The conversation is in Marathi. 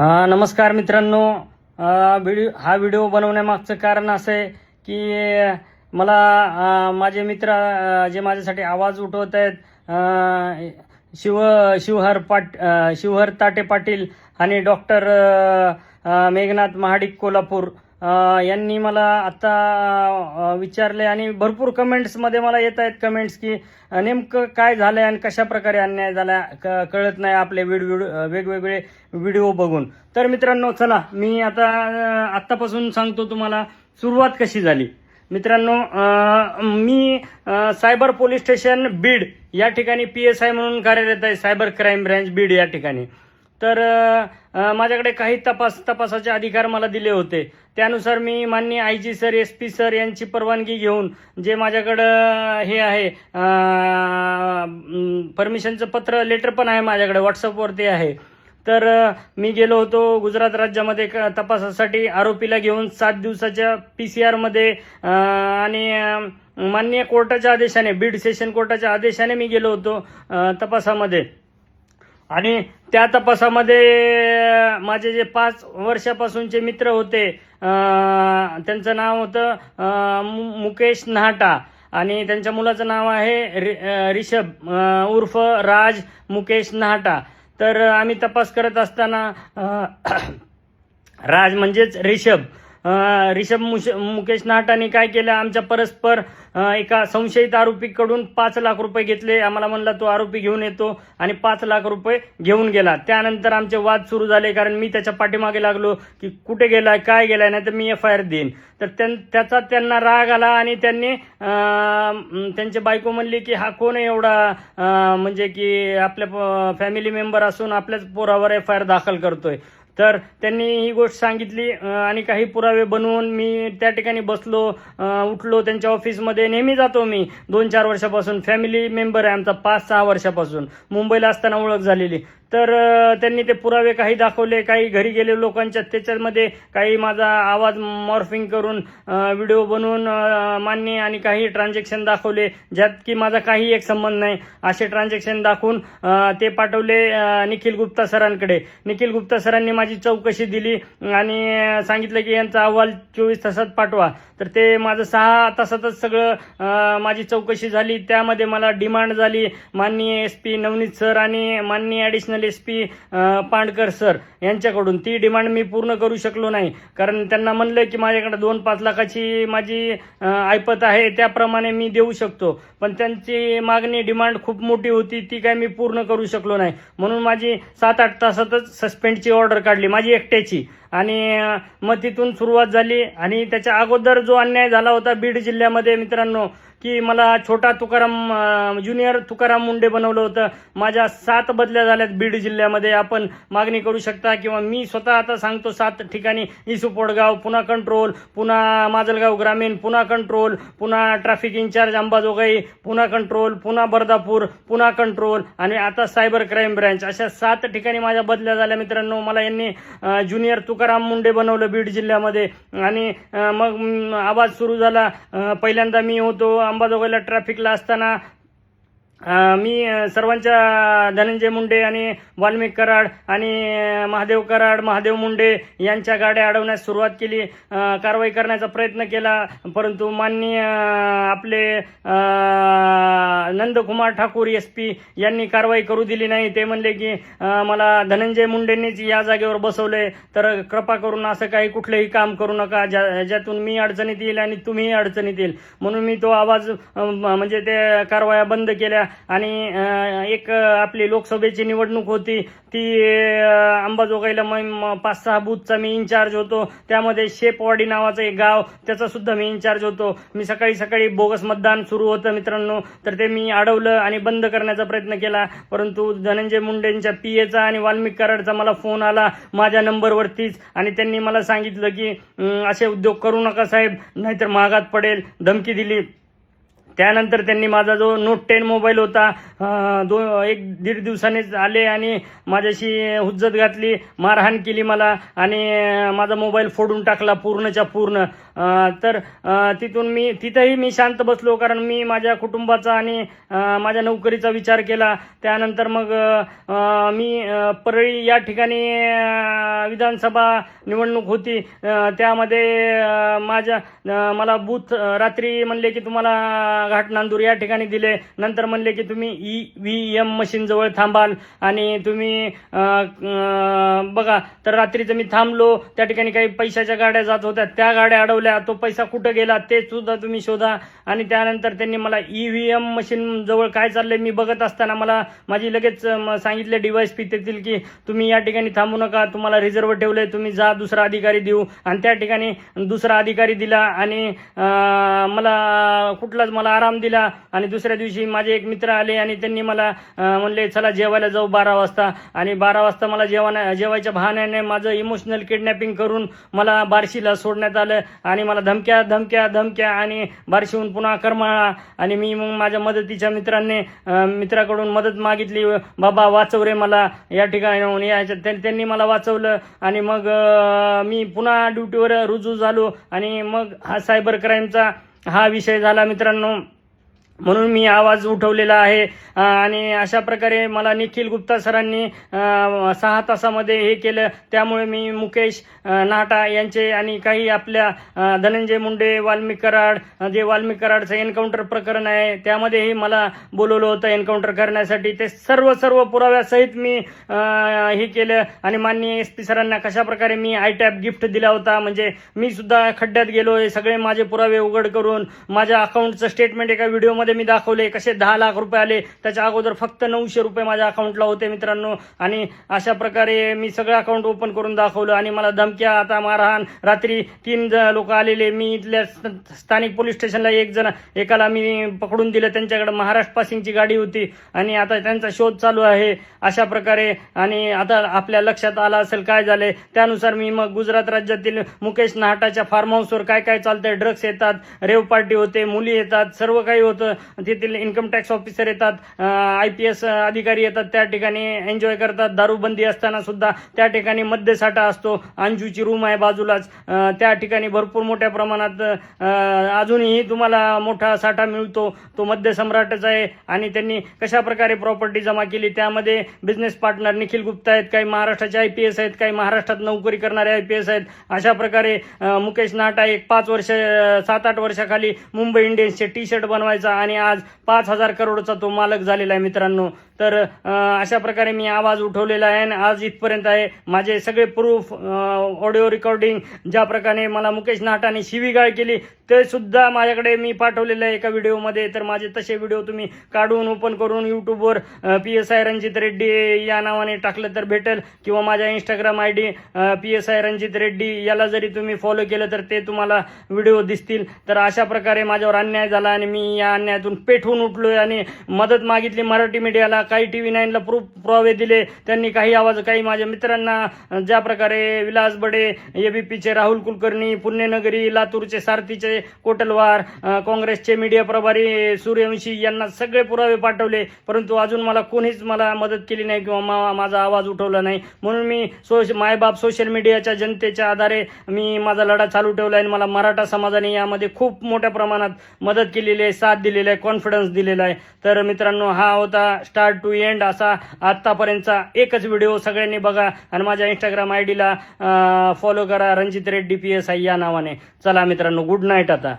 नमस्कार मित्रांनो. व्हिडिओ हा व्हिडिओ बनवण्यामागचं कारण असं आहे की मला माझे मित्र जे माझ्यासाठी आवाज उठवत आहेत शिव शिवहर पाट शिवहर ताटे पाटील आणि डॉक्टर मेघनाथ महाडिक कोल्हापूर यांनी मला आता विचारले आणि भरपूर कमेंट्समध्ये मला येत आहेत कमेंट्स की नेमकं काय झालंय आणि कशा प्रकारे अन्याय झाला क- कळत नाही आपले व्हिडिओ वेगवेगळे व्हिडिओ बघून. तर मित्रांनो चला मी आता आत्तापासून सांगतो तुम्हाला सुरुवात कशी झाली. मित्रांनो मी सायबर पोलीस स्टेशन बीड या ठिकाणी पी एस आय म्हणून कार्यरत आहे सायबर क्राईम ब्रँच बीड या ठिकाणी. तर माझ्याकडे काही तपास तपासाचे अधिकार मला दिले होते. त्यानुसार मी माननीय I G sir S P sir यांची परवानगी घेऊन जे माझ्याकडं हे आहे परमिशनचं पत्र लेटर पण आहे माझ्याकडे व्हॉट्सअपवरती आहे. तर मी गेलो होतो गुजरात राज्यामध्ये क- तपासासाठी आरोपीला घेऊन सात दिवसाच्या पी सी आरमध्ये आणि मान्य माननीय कोर्टाच्या आदेशाने बीड सेशन कोर्टाच्या आदेशाने मी गेलो होतो तपासामध्ये. आणि त्या तपासामध्ये माझे जे पाच वर्षापासूनचे मित्र होते त्यांचं नाव होतं मु- मुकेश नाहटा. आणि त्यांच्या मुलाचं नाव आहे रि- रिषभ उर्फ राज मुकेश नाहटा. तर आम्ही तपास करत असताना राज म्हणजेच रिषभ रिषभ मुश मुकेश नाटाने काय केलं? आमच्या परस्पर एका संशयित आरोपीकडून पाच लाख रुपये घेतले. आम्हाला म्हणला तो आरोपी घेऊन येतो. आणि पाच लाख रुपये घेऊन गेला. त्यानंतर आमचे वाद सुरू झाले कारण मी त्याच्या पाठीमागे लागलो की कुठे गेलाय काय गेलाय नाही तर मी एफ आय आर देईन. तर त्यां त्याचा त्यांना राग आला आणि त्यांनी त्यांचे बायको म्हणली की हा कोण एवढा म्हणजे की आपल्या फॅमिली मेंबर असून आपल्याच पोरावर एफ आय आर दाखल करतोय. तर त्यांनी ही गोष्ट सांगितली आणि काही पुरावे बनवून मी त्या ठिकाणी बसलो उठलो त्यांच्या ऑफिसमध्ये नेहमी जातो मी. दोन चार वर्षापासून फॅमिली मेंबर आहे आमचा पाच सहा वर्षापासून. मुंबईला असताना ओळख झालेली. तर त्यांनी ते पुरावे काही दाखवले काही घरी गेले लोकांच्या त्याच्यामध्ये काही माझा आवाज मॉर्फिंग करून व्हिडिओ बनवून मान्य आणि काही ट्रान्झॅक्शन दाखवले ज्यात की माझा काही एक संबंध नाही. असे ट्रान्झॅक्शन दाखवून ते पाठवले निखिल गुप्ता सरांकडे. निखिल गुप्ता सरांनी माझी चौकशी दिली आणि सांगितलं की यांचा अहवाल चोवीस तासात पाठवा. तर ते माझं सहा तासातच सगळं माझी चौकशी झाली. त्यामध्ये मला डिमांड झाली. माननीय एस पी नवनीत सर आणि माननीय additional S P Pandkar sir यांच्याकडून. ती डिमांड मी पूर्ण करू शकलो नाही. कारण त्यांना म्हणलं की माझ्याकडे दोन पाच लाखाची माझी ऐपत आहे त्याप्रमाणे मी देऊ शकतो. पण त्यांची मागणी डिमांड खूप मोठी होती ती काय मी पूर्ण करू शकलो नाही. म्हणून माझी सात आठ तासातच सस्पेंडची ऑर्डर काढली. माझी एकट्याची. आणि मग तिथून सुरुवात झाली. आणि त्याच्या अगोदर जो अन्याय झाला होता बीड जिल्ह्यामध्ये मित्रांनो की मला छोटा तुकाराम ज्युनियर तुकाराम मुंडे बनवलं होतं. माझ्या सात बदल्या झाल्यात बीड जिल्ह्यामध्ये. आपण मागणी करू शकता किंवा मी स्वतः आता सांगतो सात ठिकाणी इसुपोडगाव पुन्हा कंट्रोल पुन्हा माजलगाव ग्रामीण पुन्हा कंट्रोल पुन्हा ट्रॅफिक इन्चार्ज अंबाजोगाई पुन्हा कंट्रोल पुन्हा बर्दापूर पुन्हा कंट्रोल आणि आता सायबर क्राईम ब्रँच अशा सात ठिकाणी माझ्या बदल्या झाल्या मित्रांनो. मला यांनी ज्युनियर तुक तुकाराम मुंडे बनवलं बीड जिल्ह्यामध्ये. आणि मग आवाज सुरू झाला. पहिल्यांदा मी होतो अंबाजोगाईला ट्रॅफिकला असताना. मी सर्वांच्या धनंजय मुंडे आणि वाल्मिक कराड आणि महादेव कराड महादेव मुंडे यांच्या गाड्या अडवण्यास सुरुवात केली. कारवाई करण्याचा प्रयत्न केला परंतु माननीय आपले नंदकुमार ठाकूर एस पी यांनी कारवाई करू दिली नाही. ते म्हणले की मला धनंजय मुंडेंनीच या जागेवर बसवले तर कृपा करून असं काही कुठलंही काम करू नका ज्या ज्यातून मी अडचणीत येईल आणि तुम्हीही अडचणीत येईल. म्हणून मी तो आवाज म्हणजे ते कारवाया बंद केल्या. आणि एक आपली लोकसभेची निवडणूक होती ती अंबाजोगाईला म- पाच सहा बूथचा मी इन्चार्ज होतो. त्यामध्ये शेपवाडी नावाचं एक गाव त्याचा सुद्धा मी इन्चार्ज होतो. मी सकाळी सकाळी बोगस मतदान सुरू होतं मित्रांनो. तर ते मी अडवलं आणि बंद करण्याचा प्रयत्न केला. परंतु धनंजय मुंडेंच्या पी एचा आणि वाल्मिक कराडचा मला फोन आला माझ्या नंबरवरतीच आणि त्यांनी मला सांगितलं की असे उद्योग करू नका साहेब नाहीतर महागात पडेल. धमकी दिली. त्यानंतर त्यांनी माझा जो नोट टेन मोबाईल होता दो एक दीड दिवसानेच आले आणि माझ्याशी हुज्जत घातली मारहाण केली मला आणि माझा मोबाईल फोडून टाकला पूर्णच्या पूर्ण. तर तिथून मी तिथंही मी शांत बसलो कारण मी माझ्या कुटुंबाचा आणि माझ्या नोकरीचा विचार केला. त्यानंतर मग मी परळी या ठिकाणी विधानसभा निवडणूक होती. त्यामध्ये माझ्या मला बूथ रात्री म्हणले की तुम्हाला घाट नांदूर या ठिकाणी दिले. नंतर म्हणले की तुम्ही ई व्ही एम मशीनजवळ थांबाल आणि तुम्ही बघा तर रात्रीचं मी थांबलो. त्या ठिकाणी काही पैशाच्या गाड्या जात होत्या. त्या गाड्या अडवल्या. तो पैसा कुठं गेला ते सुद्धा तुम्ही शोधा. आणि त्यानंतर त्यांनी मला ई व्ही एम मशीन जवळ काय चाललंय मी बघत असताना मला माझी लगेच सांगितले डिवाईस पी देतील की तुम्ही या ठिकाणी थांबू नका तुम्हाला रिझर्व्ह ठेवलंय तुम्ही जा दुसरा अधिकारी देऊ. आणि त्या ठिकाणी दुसरा अधिकारी दिला आणि मला कुठलाच मला आराम दिला. आणि दुसऱ्या दिवशी माझे एक मित्र आले आणि त्यांनी मला म्हणले चला जेवायला जाऊ बारा वाजता. आणि बारा वाजता मला जेवणा जेवायच्या बहाण्याने माझं इमोशनल किडनॅपिंग करून मला बार्शीला सोडण्यात आलं. आणि मला धमक्या धमक्या धमक्या आणि बार्शीहून पुन्हा करमाळा आणि मी मग माझ्या मदतीच्या मित्रांनी मित्राकडून मदत मागितली. बाबा वाचव रे मला. या ठिकाणी यायच्या त्यां- त्यांनी मला वाचवलं आणि मग मी पुन्हा ड्युटीवर रुजू झालो आणि मग हा सायबर क्राईमचा हा विषय झाला मित्रांनो. म्हणून मी आवाज उठवलेला आहे. आणि अशा प्रकारे मला निखिल गुप्ता सरांनी सहा तासामध्ये हे केलं. त्यामुळे मी मुकेश नाटा यांचे आणि काही आपल्या धनंजय मुंडे वाल्मिक कराड जे वाल्मिक कराडचं एन्काउंटर प्रकरण आहे त्यामध्येही मला बोलवलं होतं एन्काउंटर करण्यासाठी. ते सर्व सर्व पुराव्यासहित मी हे केलं. आणि माननीय एस पी सरांना कशा प्रकारे मी आय टॅप गिफ्ट दिला होता म्हणजे मी सुद्धा खड्ड्यात गेलो हे सगळे माझे पुरावे उघड करून माझ्या अकाउंटचं स्टेटमेंट एका व्हिडिओमध्ये मी दाखवले कसे दहा लाख रुपये आले त्याच्या अगोदर फक्त नऊशे रुपये माझ्या अकाउंटला होते मित्रांनो. आणि अशा प्रकारे मी सगळं अकाउंट ओपन करून दाखवलं आणि मला धमक्या आता मारहाण रात्री तीन लोक आलेले. मी इथल्या स्थानिक पोलीस स्टेशनला एक जण एकाला मी पकडून दिलं. त्यांच्याकडे महाराष्ट्र पासिंगची गाडी होती आणि आता त्यांचा शोध चालू आहे. अशा प्रकारे आणि आता आपल्या लक्षात आलं असेल काय झाले त्यानुसार मी मग गुजरात राज्यातील मुकेश नाहटाच्या फार्म हाऊसवर काय काय चालतंय. ड्रग्स येतात रेव पार्टी होते मुली येतात सर्व काही होतं. तेथील इन्कम टॅक्स ऑफिसर येतात आय पी एस अधिकारी येतात त्या ठिकाणी एन्जॉय करतात. दारूबंदी असताना सुद्धा त्या ठिकाणी मद्यसाठा असतो. अंजूची रूम आहे बाजूलाच. त्या ठिकाणी भरपूर मोठ्या प्रमाणात अजूनही तुम्हाला मोठा साठा मिळतो. तो मद्य सम्राटच आहे आणि त्यांनी कशा प्रकारे प्रॉपर्टी जमा केली? त्यामध्ये बिझनेस पार्टनर निखिल गुप्ता आहेत काही महाराष्ट्राचे आय पी एस आहेत काही महाराष्ट्रात नोकरी करणारे आय पी एस आहेत. अशा प्रकारे मुकेश नाटा एक पाच वर्ष सात आठ वर्षाखाली मुंबई इंडियन्सचे टी शर्ट बनवायचा आणि आज पाच हजार करोडचा तो मालक झालेला आहे मित्रांनो. तर अशा प्रकारे मी आवाज उठवलेला आहे आणि आज इथपर्यंत आहे. माझे सगळे प्रूफ ऑडिओ रेकॉर्डिंग ज्या प्रकारे मला मुकेश नाटाने शिवीगाळ केली ते सुद्धा माझ्याकडे मी पाठवलेलं आहे एका व्हिडिओमध्ये. तर माझे तसे व्हिडिओ तुम्ही काढून ओपन करून यूट्यूबवर P S I Ranjit Reddy या नावाने टाकलं तर भेटेल. किंवा माझ्या Instagram I D P S I Ranjit Reddy याला जरी तुम्ही फॉलो केलं तर ते तुम्हाला व्हिडिओ दिसतील. तर अशा प्रकारे माझ्यावर अन्याय झाला आणि मी या अन्यायातून पेठून उठलो आणि मदत मागितली मराठी मीडियाला. काही टी व्ही नाईनला प्रूफ पुरावे दिले. त्यांनी काही आवाज काही माझ्या मित्रांना ज्या प्रकारे विलास बडे एबीपीचे राहुल कुलकर्णी पुण्यनगरी लातूरचे सारथीचे कोटलवार काँग्रेसचे मीडिया प्रभारी सूर्यवंशी यांना सगळे पुरावे पाठवले. परंतु अजून मला कोणीच मला मदत केली नाही किंवा मा- माझा आवाज उठवला नाही. म्हणून मी सोश मायबाप सोशल मीडियाच्या जनतेच्या आधारे मी माझा लढा चालू ठेवला आहे आणि मला मराठा समाजाने यामध्ये खूप मोठ्या प्रमाणात मदत केलेली आहे साथ दिलेली आहे कॉन्फिडन्स दिलेला आहे. तर मित्रांनो हा होता स्टार्ट टू एंड असा आत्तापर्यंतचा एकच व्हिडिओ सगळ्यांनी बघा. आणि माझ्या इंस्टाग्राम आय डीला फॉलो करा. Ranjit Reddy P S I या नावाने. चला मित्रांनो गुड नाईट आता.